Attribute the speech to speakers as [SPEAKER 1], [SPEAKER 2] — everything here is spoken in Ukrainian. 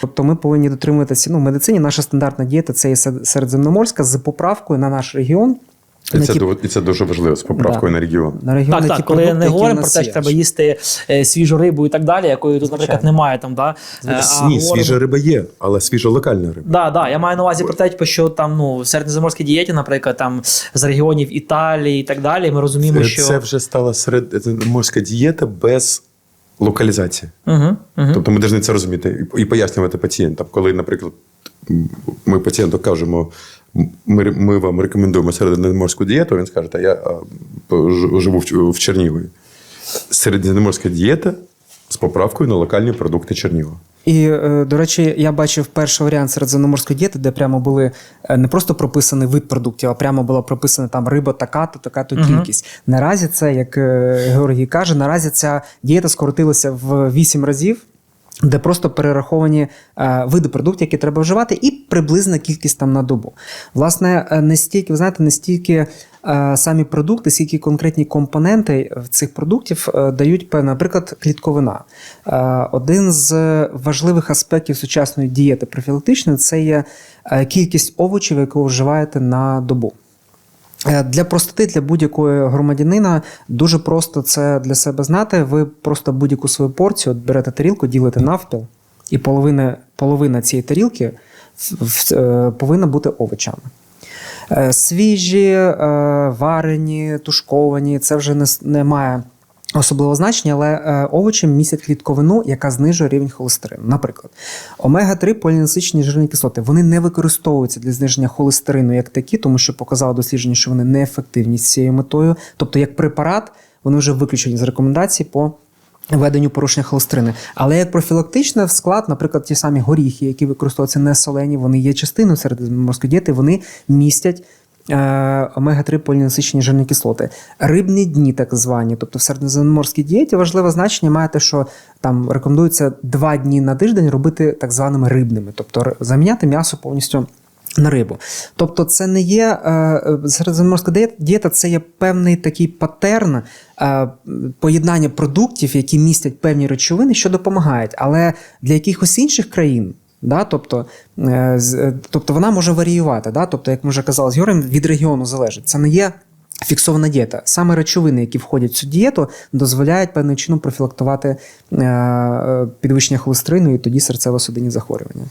[SPEAKER 1] Тобто ми повинні дотримуватися. Ну, в медицині наша стандартна дієта це є се- середземноморська з поправкою на наш регіон.
[SPEAKER 2] І це,
[SPEAKER 1] ті-
[SPEAKER 2] і це дуже важливо з поправкою
[SPEAKER 1] Да.
[SPEAKER 2] на регіон.
[SPEAKER 1] на регіон,
[SPEAKER 3] Так,
[SPEAKER 1] на
[SPEAKER 3] так, коли
[SPEAKER 1] продукти,
[SPEAKER 3] не говоримо про те, що треба їсти е, свіжу рибу і так далі, якої тут, наприклад,
[SPEAKER 1] Звичайно.
[SPEAKER 3] немає там, да? Е, а
[SPEAKER 2] Ні,
[SPEAKER 3] говоримо-
[SPEAKER 2] свіжа риба є, але свіжа локальна риба.
[SPEAKER 3] Да, да, я маю на увазі про те, що там ну в середземноморській дієті, наприклад, там з регіонів Італії і так далі. Ми розуміємо,
[SPEAKER 2] Це,
[SPEAKER 3] що
[SPEAKER 2] це вже стала середморська дієта без локалізації.
[SPEAKER 3] угу, угу.
[SPEAKER 2] Тобто ми повинні це розуміти і, пояснювати пацієнтам. Коли, наприклад, ми пацієнту кажемо, ми, ми вам рекомендуємо середземноморську дієту, він скаже, та я живу в, в Чернігові. Середземноморська дієта з поправкою на локальні продукти Чернігова.
[SPEAKER 1] І, е, до речі, я бачив перший варіант середземноморської дієти, де прямо були е, не просто прописаний вид продуктів, а прямо була прописана там риба така-то, така-то
[SPEAKER 3] угу.
[SPEAKER 1] кількість. Наразі це, як е, Георгій каже, наразі ця дієта скоротилася в 8 разів. Де просто перераховані е, види продуктів, які треба вживати, і приблизна кількість там на добу. Власне, е, не стільки, ви знаєте, не стільки е, самі продукти, скільки конкретні компоненти в цих продуктів дають певне, наприклад, клітковина. Один з важливих аспектів сучасної дієти профілактичної це є кількість овочів, яку вживаєте на добу. Е, Для простоти для будь-якого громадянина дуже просто це для себе знати. Ви просто будь-яку свою порцію от берете тарілку, ділите навпіл, і половина, половина цієї тарілки е, повинна бути овочами. Е, Свіжі, варені, тушковані це вже не особливого значення, але е, овочі містять клітковину, яка знижує рівень холестерину. Наприклад, омега-3 полінасичені жирні кислоти вони не використовуються для зниження холестерину як такі, тому що показало дослідження, що вони неефективні з цією метою. Тобто, як препарат, вони вже виключені з рекомендацій по веденню порушення холестерини. Але як профілактичний склад, наприклад, ті самі горіхи, які використовуються не солені, вони є частиною середземноморської дієти, вони містять. Е, Омега-3 полінасичені жирні кислоти, рибні дні, так звані. Тобто в середземноморській дієті важливе значення має те, що там рекомендується два дні на тиждень робити так званими рибними, тобто заміняти м'ясо повністю на рибу. Тобто, це не є е, е, середземноморська дієта, це є певний такий патерн поєднання продуктів, які містять певні речовини, що допомагають. Але для якихось інших країн. Да, тобто, е, з- е, тобто вона може варіювати. Да? Тобто, як ми вже казали з Георгієм, від регіону залежить. Це не є фіксована дієта. Саме речовини, які входять в цю дієту, дозволяють певним чином профілактувати е, підвищення холестерину і тоді серцево-судинні захворювання.